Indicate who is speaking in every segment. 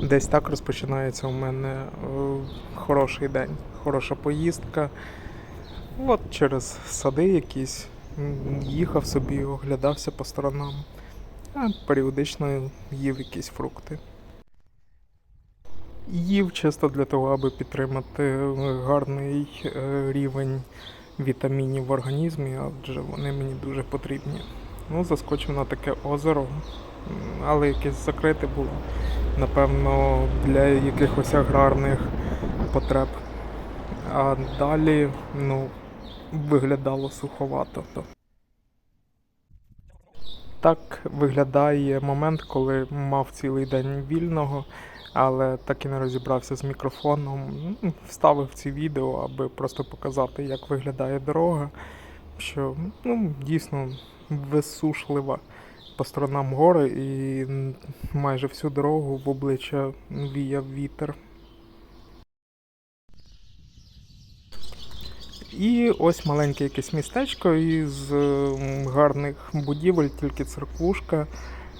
Speaker 1: Десь так розпочинається у мене е, хороший день, хороша поїздка. От через сади якісь їхав собі, оглядався по сторонам, а періодично їв якісь фрукти. Їв чисто для того, аби підтримати е, гарний е, рівень вітамінів в організмі, адже вони мені дуже потрібні. Ну, заскочив на таке озеро, але якесь закрите було. Напевно, для якихось аграрних потреб. А далі, ну, виглядало суховато. Так виглядає момент, коли мав цілий день вільного, але так і не розібрався з мікрофоном. Ну, Вставив ці відео, аби просто показати, як виглядає дорога, що ну, дійсно висушлива по сторонам гори і майже всю дорогу в обличчя віяв вітер. І ось маленьке якесь містечко із гарних будівель, тільки церквушка.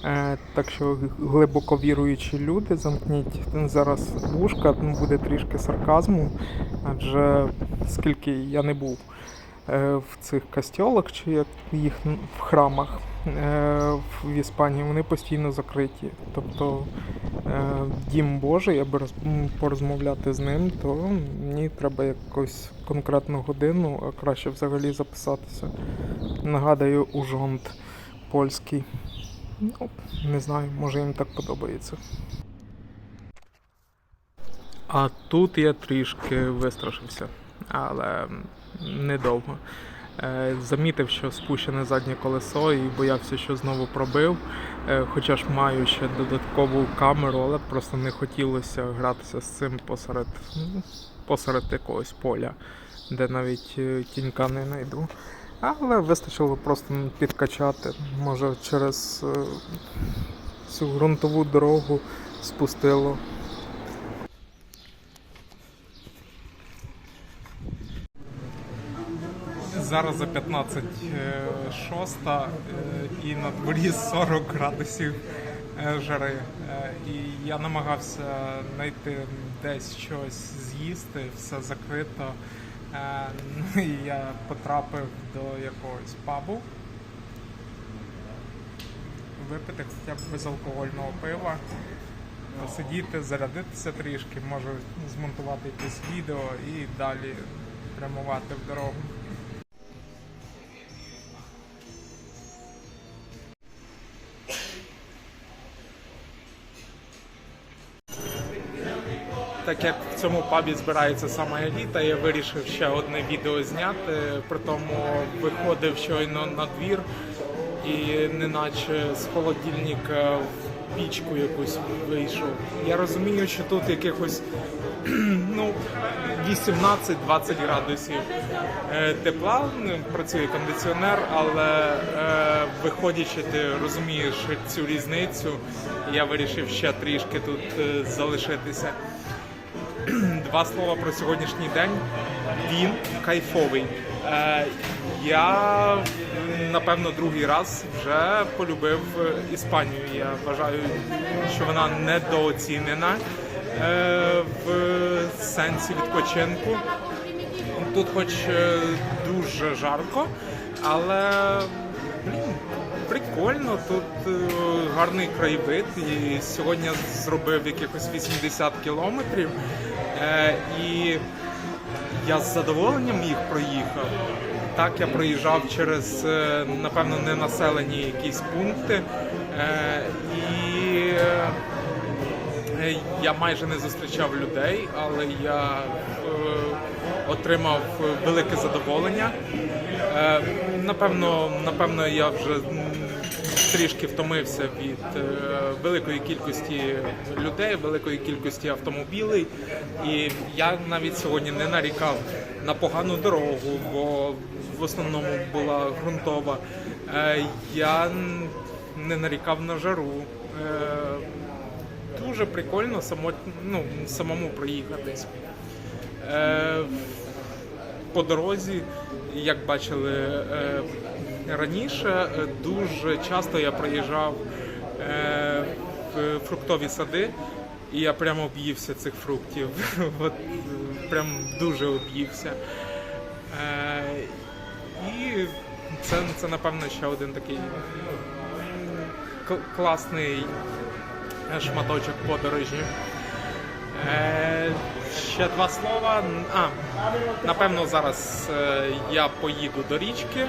Speaker 1: Е, Так що глибоко віруючі люди, замкніть зараз вушка, ну, буде трішки сарказму, адже скільки я не був е, в цих костьолах чи як їх в храмах е, в Іспанії, вони постійно закриті. Тобто е, дім Божий, аби порозмовляти з ним, то мені треба якусь конкретну годину, а краще взагалі записатися. Нагадую, ужонт польський. Ну, не знаю, може їм так подобається. А тут я трішки вистрашився, але недовго. Е, Замітив, що спущене заднє колесо і боявся, що знову пробив. Е, Хоча ж маю ще додаткову камеру, але просто не хотілося гратися з цим посеред, ну, посеред якогось поля, де навіть е, тінька не знайду. Але вистачило просто підкачати. Може через цю ґрунтову дорогу спустило. Зараз за 15 е, е, і на дворі 40 градусів е, жари. І я намагався знайти десь щось з'їсти, все закрито. Ну і я потрапив до якогось пабу. Випити хоча б безалкогольного пива, посидіти, зарядитися трішки, може змонтувати якесь відео і далі прямувати в дорогу. Так як в цьому пабі збирається сама еліта, я вирішив ще одне відео зняти. При тому виходив щойно на двір і неначе з холодильника в пічку якусь вийшов. Я розумію, що тут якихось ну, 18-20 градусів е, тепла, ну, працює кондиціонер, але е, виходячи, ти розумієш цю різницю. Я вирішив ще трішки тут е, залишитися. Два слова про сьогоднішній день. Він кайфовий. Е, я напевно другий раз вже полюбив Іспанію. Я вважаю, що вона недооцінена е, в сенсі відпочинку. Тут, хоч е, дуже жарко, але блін, прикольно. Тут е, гарний краєвид. І сьогодні зробив якихось 80 кілометрів. Е, і я з задоволенням їх проїхав. Так, я проїжджав через, е, напевно, ненаселені якісь пункти. І Я майже не зустрічав людей, але я отримав велике задоволення. Напевно, напевно, я вже трішки втомився від е, великої кількості людей, великої кількості автомобілей. І я навіть сьогодні не нарікав на погану дорогу, бо в основному була ґрунтова. Е, я не нарікав на жару. Е, дуже прикольно само, ну, самому проїхатись. По дорозі, як бачили раніше, е, дуже часто я проїжджав е, в фруктові сади. І я прямо об'ївся цих фруктів. От, прям дуже об'ївся. Е, і це, це, напевно, ще один такий класний шматочок подорожі. Ще два слова. А, напевно, зараз е, я поїду до річки,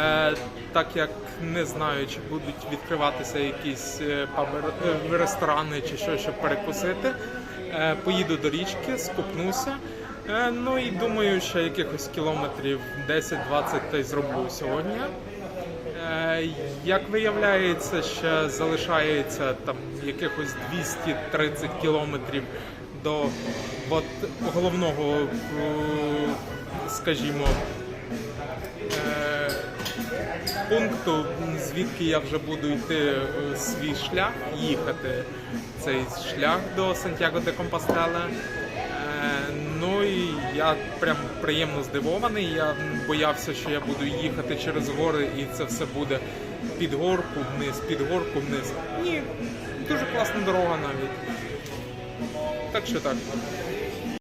Speaker 1: е, так як не знаю, чи будуть відкриватися якісь е, ресторани чи що, щоб перекусити. Поїду до річки, скупнуся. Ну і думаю, що якихось кілометрів 10-20 та й зроблю сьогодні. Як виявляється, ще залишається там якихось 230 кілометрів до от, головного, е, скажімо, е, пункту, звідки я вже буду йти е, свій шлях, їхати цей шлях до Сантьяго де Компостела. Ну і я прям приємно здивований. Я боявся, що я буду їхати через гори і це все буде під горку вниз, під горку вниз. Ні, дуже класна дорога навіть. Так що так.